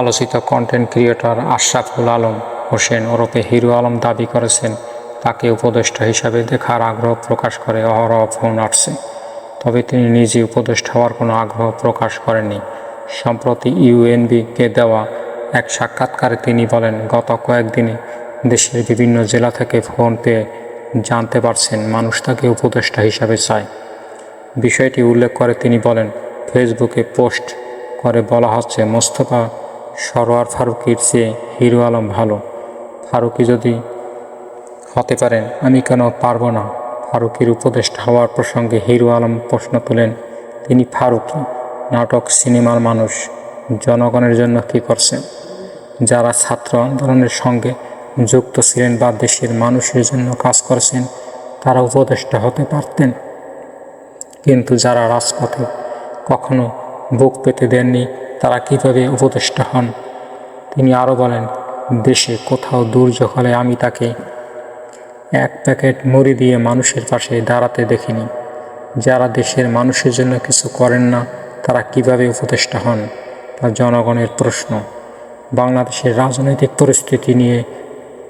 আলোচিত content creator Ashraful Alam Hossain ওরফে hero Alam দাবি করেছেন, তাকে উপদেষ্টা হিসাবে দেখার আগ্রহ প্রকাশ করে অহরহ ফোন আসছে। তবে তিনি নিজে উপদেষ্টা হওয়ার কোনো আগ্রহ প্রকাশ করেননি। সম্প্রতি ইউএনবিকে দেওয়া এক সাক্ষাৎকারে তিনি বলেন, গত কয়েকদিনে দেশের বিভিন্ন জেলা থেকে ফোন পেয়ে জানতে পারছেন, মানুষ তাকে উপদেষ্টা হিসাবে চায়। বিষয়টি উল্লেখ করে তিনি বলেন, ফেসবুকে পোস্ট করে বলা হচ্ছে, মোস্তফা সরোয়ার ফারুকির চেয়ে হিরো আলম ভালো। ফারুকি যদি হতে পারেন, আমি কেন পারব না? ফারুকির উপদেষ্টা হওয়ার প্রসঙ্গে হিরো আলম প্রশ্ন তোলেন, তিনি ফারুকি, নাটক, সিনেমার মানুষ, জনগণের জন্য কী করছেন? যারা ছাত্র আন্দোলনের সঙ্গে যুক্ত ছিলেন বা দেশের মানুষের জন্য কাজ করছেন, তারা উপদেষ্টা হতে পারতেন? কিন্তু যারা রাজপথে কখনো বুক পেতে দেননি তারা কীভাবে উপদেষ্টা হন? তিনি আরও বলেন, দেশে কোথাও দুর্যোগ হলে আমি তাকে এক প্যাকেট মুড়ি দিয়ে মানুষের পাশে দাঁড়াতে দেখিনি। যারা দেশের মানুষের জন্য কিছু করেন না, তারা কীভাবে উপদেষ্টা হন? তা জনগণের প্রশ্ন। বাংলাদেশের রাজনৈতিক পরিস্থিতি নিয়ে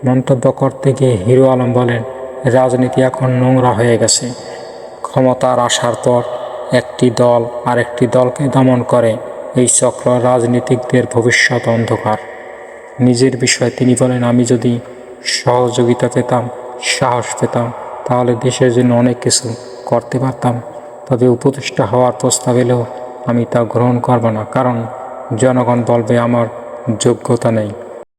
মন্তব্য করতে গিয়ে হিরো আলম বলেন, রাজনীতি এখন নোংরা হয়ে গেছে। ক্ষমতার আসার পর একটি দল আরেকটি দলকে দমন করে। এই চক্র রাজনীতিকদের ভবিষ্যৎ অন্ধকার। নিজের বিষয়ে তিনি বলেন, আমি যদি সহযোগিতা পেতাম, সাহস পেতাম, তাহলে দেশের জন্য অনেক কিছু করতে পারতাম। তবে উপদেষ্টা হওয়ার প্রস্তাব এলেও আমি তা গ্রহণ করব না, কারণ জনগণ বলবে আমার যোগ্যতা নেই।